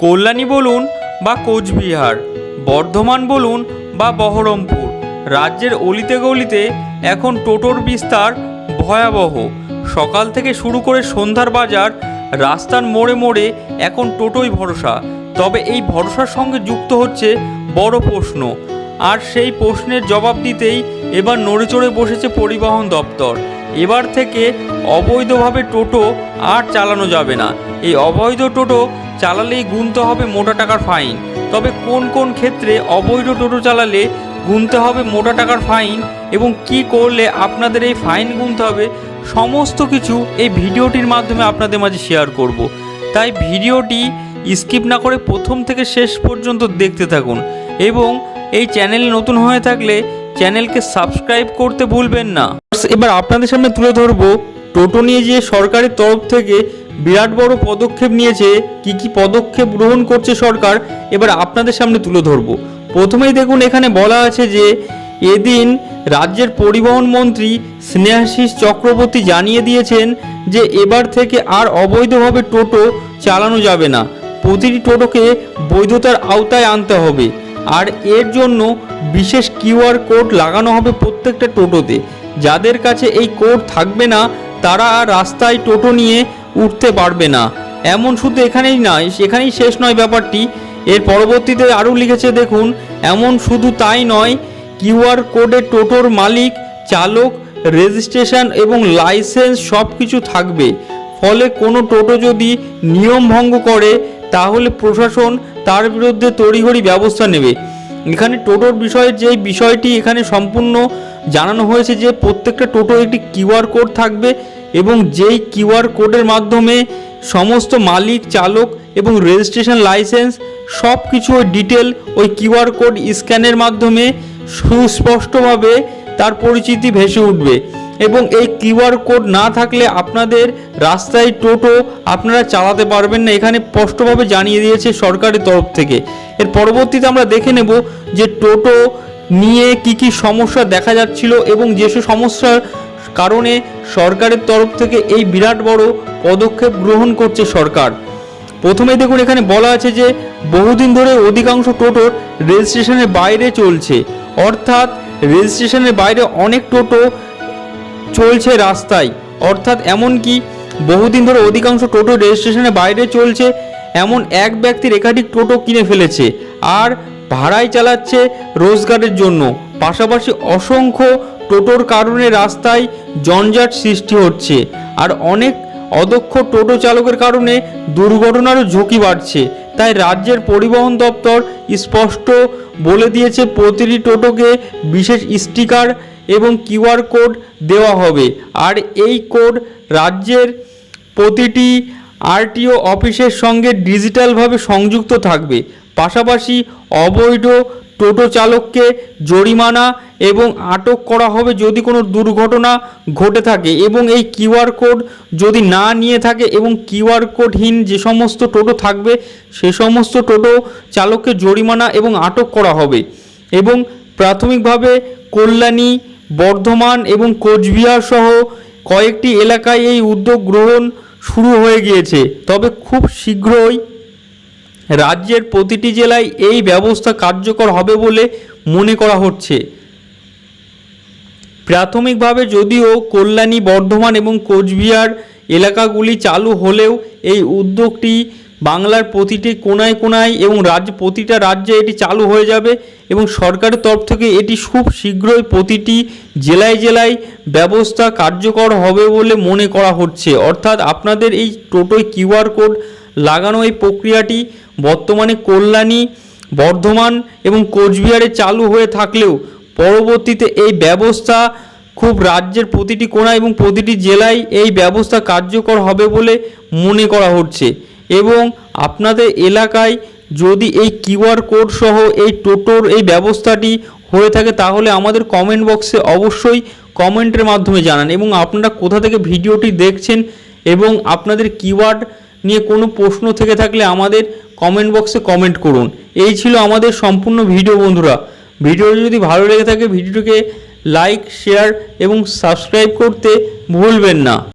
কল্যাণী বলুন বা কোচবিহার, বর্ধমান বলুন বা বহরমপুর, রাজ্যের অলিতে গলিতে এখন টোটোর বিস্তার ভয়াবহ। সকাল থেকে শুরু করে সন্ধ্যার বাজার, রাস্তার মোড়ে মোড়ে এখন টোটোই ভরসা। তবে এই ভরসার সঙ্গে যুক্ত হচ্ছে বড় প্রশ্ন। আর সেই প্রশ্নের জবাব দিতেই এবার নড়ে চড়ে বসেছে পরিবহন দপ্তর। এবার থেকে অবৈধভাবে টোটো আর চালানো যাবে না। এই অবৈধ টোটো চালালেই গুনতে হবে মোটা টাকার ফাইন। তবে কোন কোন ক্ষেত্রে অবৈধ টোটো চালালে গুনতে হবে মোটা টাকার ফাইন এবং কি করলে আপনাদের এই ফাইন গুনতে হবে, সমস্ত কিছু এই ভিডিওটির মাধ্যমে আপনাদের মাঝে শেয়ার করব। তাই ভিডিওটি স্কিপ না করে প্রথম থেকে শেষ পর্যন্ত দেখতে থাকুন এবং এই চ্যানেল নতুন হয়ে থাকলে চ্যানেলকে সাবস্ক্রাইব করতে ভুলবেন না। এবার আপনাদের সামনে তুলে ধরবো টোটো নিয়ে যে সরকারের তরফ থেকে বিরাট বড় পদক্ষেপ নিয়েছে, কি কি পদক্ষেপ গ্রহণ করছে সরকার, এবার আপনাদের সামনে তুলে ধরবো। প্রথমেই দেখুন, এখানে বলা আছে যে, এদিন রাজ্যের পরিবহন মন্ত্রী স্নেহাশিস চক্রবর্তী জানিয়ে দিয়েছেন যে, এবার থেকে আর অবৈধভাবে টোটো চালানো যাবে না। প্রতিটি টোটোকে বৈধতার আওতায় আনতে হবে। আর এর জন্য বিশেষ কিউআর কোড লাগানো হবে প্রত্যেকটা টোটোতে। যাদের কাছে এই কোড থাকবে না, তারা রাস্তায় টোটো নিয়ে উঠতে পারবে না। এমন শুধু এখানেই নয় এখানেই শেষ নয় ব্যাপারটি। এর পরবর্তীতে আরও লিখেছে, দেখুন, এমন শুধু তাই নয় কিউআর কোডে টোটোর মালিক, চালক, রেজিস্ট্রেশন এবং লাইসেন্স সব কিছু থাকবে। ফলে কোনো টোটো যদি নিয়ম ভঙ্গ করে, তাহলে প্রশাসন তার বিরুদ্ধে তড়িঘড়ি ব্যবস্থা নেবে। এখানে টোটোর বিষয়ে যে বিষয়টি এখানে সম্পূর্ণ জানানো হয়েছে যে প্রত্যেকটা টোটো একটি কিউআর কোড থাকবে এবং যেই কিউআর কোডের মাধ্যমে সমস্ত মালিক, চালক এবং রেজিস্ট্রেশন লাইসেন্স সব কিছু ওই ডিটেল ওই কিউআর কোড স্ক্যানের মাধ্যমে সুস্পষ্টভাবে তার পরিচিতি ভেসে উঠবে। এবং এই কিউআর কোড না থাকলে আপনাদের রাস্তায় টোটো আপনারা চালাতে পারবেন না, এখানে স্পষ্টভাবে জানিয়ে দিয়েছে সরকারের তরফ থেকে। এর পরবর্তীতে আমরা দেখে নেব যে টোটো নিয়ে কি কি সমস্যা দেখা যাচ্ছিল এবং যেসব সমস্যার কারণে সরকারের তরফ থেকে এই বিরাট বড় পদক্ষেপ গ্রহণ করছে সরকার। প্রথমে দেখুন, এখানে বলা আছে যে বহুদিন ধরে অধিকাংশ টোটোর রেজিস্ট্রেশনের বাইরে চলছে। অর্থাৎ রেজিস্ট্রেশনের বাইরে অনেক টোটো চলছে রাস্তায়। অর্থাৎ এমন কি বহুদিন ধরে অধিকাংশ টোটো রেজিস্ট্রেশনের বাইরে চলছে, এমন এক ব্যক্তির একাধিক টোটো কিনে ফেলেছে আর ভাড়ায় চালাচ্ছে রোজগারের জন্য। পাশাপাশি অসংখ্য টোটোর কারণে রাস্তায় জঞ্জাট সৃষ্টি হচ্ছে আর অনেক অদক্ষ টোটো চালকের কারণে দুর্ঘটনারও ঝুঁকি বাড়ছে। তাই রাজ্যের পরিবহন দপ্তর স্পষ্ট বলে দিয়েছে প্রতিটি টোটোকে বিশেষ স্টিকার এবং কিউআর কোড দেওয়া হবে আর এই কোড রাজ্যের প্রতিটি আরটিও অফিসের সঙ্গে ডিজিটালভাবে সংযুক্ত থাকবে। পাশাপাশি অবৈধ টোটো চালককে জরিমানা এবং আটক করা হবে যদি কোনো দুর্ঘটনা ঘটে থাকে এবং এই কিউআর কোড যদি না নিয়ে থাকে এবং কিউআর কোডহীন যে সমস্ত টোটো থাকবে, সে সমস্ত টোটো চালককে জরিমানা এবং আটক করা হবে। এবং প্রাথমিকভাবে কল্যাণী, বর্ধমান এবং কোচবিহার সহ কয়েকটি এলাকায় এই উদ্যোগ গ্রহণ শুরু হয়ে গিয়েছে। তবে খুব শীঘ্রই রাজ্যের প্রতিটি জেলায় এই ব্যবস্থা কার্যকর হবে বলে মনে করা হচ্ছে। প্রাথমিকভাবে যদিও কল্যাণী, বর্ধমান এবং কোচবিহার এলাকাগুলি চালু হলেও এই উদ্যোগটি বাংলার প্রতিটি কোনায় কোনায় এবং রাজ্য, প্রতিটা রাজ্যে এটি চালু হয়ে যাবে এবং সরকারের তরফ থেকে এটি খুব শীঘ্রই প্রতিটি জেলায় জেলায় ব্যবস্থা কার্যকর হবে বলে মনে করা হচ্ছে। অর্থাৎ আপনাদের এই টোটোয় কিউআর কোড লাগানো এই প্রক্রিয়াটি বর্তমানে কল্যাণী, বর্ধমান এবং কোচবিহারে চালু হয়ে থাকলেও পরবর্তীতে এই ব্যবস্থা খুব রাজ্যের প্রতিটি কোণা এবং প্রতিটি জেলায় এই ব্যবস্থা কার্যকর হবে বলে মনে করা হচ্ছে। এবং আপনাদের এলাকায় যদি এই কিউআর কোড সহ এই টোটোর এই ব্যবস্থাটি হয়ে থাকে, তাহলে আমাদের কমেন্ট বক্সে অবশ্যই কমেন্টের মাধ্যমে জানান। এবং আপনারা কোথা থেকে ভিডিওটি দেখছেন এবং আপনাদের কিওয়ার্ড নিয়ে কোনো প্রশ্ন থেকে থাকলে আমাদের কমেন্ট বক্সে কমেন্ট করুন। এই ছিল আমাদের সম্পূর্ণ ভিডিও বন্ধুরা। ভিডিওটি যদি ভালো লেগে থাকে, ভিডিওটিকে লাইক শেয়ার এবং সাবস্ক্রাইব করতে ভুলবেন না।